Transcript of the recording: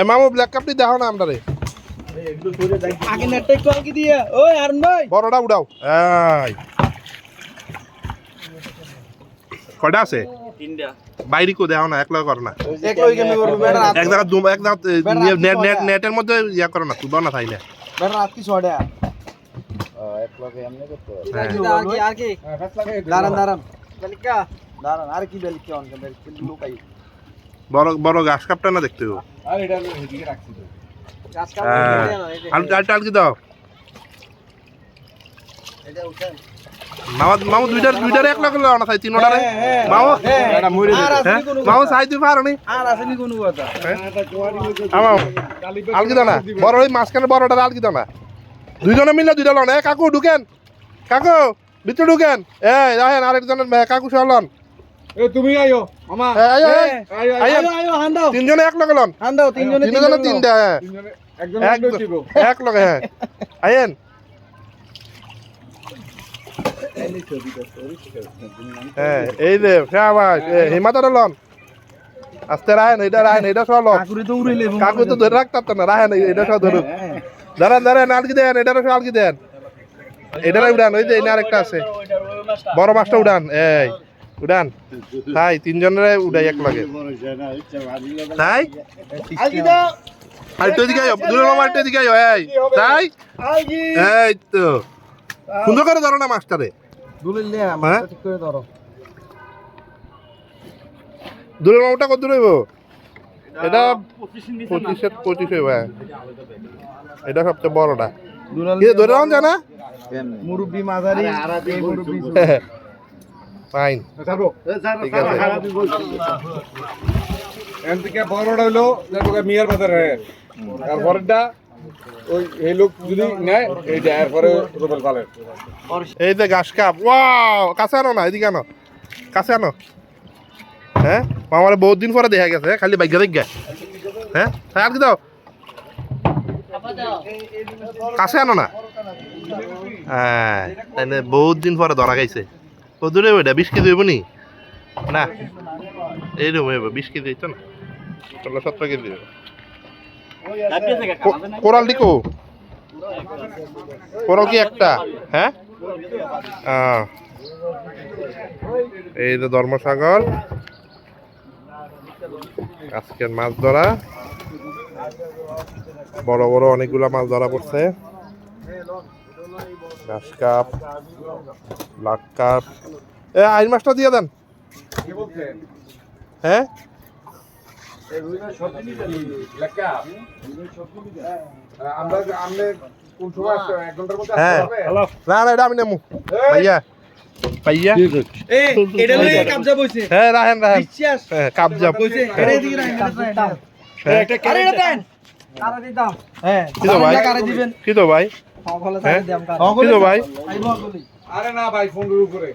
এ মামু ব্ল্যাক কাপটি দেখো না আমরা রে আগে নেটটা একটু আগে দিয়ে। ওই আরুন ভাই বড়টা উড়াও। এই। কয়টা আছে? বাইরে কো দেখো না একলা করো না। এক লই কেমনে করব বেটা এক জায়গা দুম এক জায়গা নেট নেট নেটের মধ্যে ইয়া করো না তুলবা না তাইলে বেটা রাত কি ছড়া হ্যাঁ। আর কি আর কি দাঁড়ান দাঁড়ান। বেলিকা দাঁড়ান আর কি বেলিকা অন বেলিকা লুকাই বড় বড় ঘাস কাপটা না দেখতে হবে? গাছ হ্যাঁ কাটা আলু আলু কি দাও। এটা উঠেন। মামা মামু দুইটার দুইটার এক লাখ না তাই তিন ওটারে মামু। হ্যাঁ তুই পারো নি। আর আসেনি কোনো কথা? আমার আলকি দাও না। বড় ওই মাঝখানে আলকি দাও না। দুইজনে মিলে দুইটা লন। এ কাকু ঢুকেন। কাকু ভিতরে ঢুকেন। এই রাহেন আরেকজনের কাকু সলন এ তুমি আইও মামা। আয় আয়। আইও আয়। আয়ো আয়ো হান দাও। তিনজনে এক লগে লন। হান দাও তিনজনে তিনজনে তিনটা হ্যাঁ। তিনজনে একজন এক একজন ছিল এক লগে হ্যাঁ। আয়েন। হ্যাঁ এই যে শাবাশ হিমাতাটা লন। আস্তে রাহেন এইটা রাহেন এইটা সব লন। কাকুরি তো উড়িলে কাকু তো ধরে রাখতাম না রাহেন এটা সব ধরুক। দাঁড়ান দাঁড়ান আলকি দেন এটারও সব আলকি দেন। এটারে উড়ান ওই যে এই আরেকটা আছে। বড় মাছটা উড়ান এই। উড়ান। তাই তিনজনের উড়াই এক লাগে তাই? দাও আরেকটু এদিকে আয়ো দূরের মামা আরেকটু এদিকে আয়ো এই। তাই? এই তো। সুন্দর করে ধরো না মাছটারে দুলিলে হ্যাঁ? আমার ঠিক করে ধরো। দূরের মামাটা কত দূর হইব? এটা পঁচিশে পঁচিশ হইব হ্যাঁ। এটা সবচেয়ে বড়টা। কি ধরে রাখুন জানা মুরব্বি মাঝারি এই মুরব্বি ফাইন এখান থেকে বড়টা মিয়ার বাজার। তারপরেরটা ওই এই লোক যদি নেয় এরপরে রুবেল পালের। এই যে ঘাস কাপ ওয়াও কাছে আনো না এদিকে আনো। কাছে আনো। হ্যাঁ? আমার বহুত দিন পরে দেখা গেছে খালি বাইক দেখা হ্যাঁ? হ্যাঁ আর কি দাও? কাছে আনো না? হ্যাঁ তাইলে বহুত দিন পরে ধরা খাইছে। কত দূরে ওইটা বিশ কেজি হইব নি? না এইরকম হইব, বিশ কেজি হইতো না। ষোলো সতেরো কেজি কোরাল দিকো? কোরাল কি একটা? হ্যাঁ। এই যে ধর্মসাগর। আজকের মাছ ধরা। বড় বড় অনেকগুলা মাছ ধরা পড়ছে। ঘাস কাপ ব্লাক কাপ। এ আইন মাছটা দিয়ে দেন। কি হ্যাঁ? হ্যাঁ। আসতে হবে না না এটা আমি নেমু। ভাইয়া। ভাইয়া। এটা লই কাবজা বইছে। হ্যাঁ রাহেন রাহেন। বিশ্বাস। হ্যাঁ কাবজা বইছে। এটা এদিকে রাখেন হ্যাঁ। আরে এটা দেন। কারা হ্যাঁ। কি তো ভাই? কি তো ভাই? হ্যাঁ? ভাই আরে না ভাই ফোন উপরে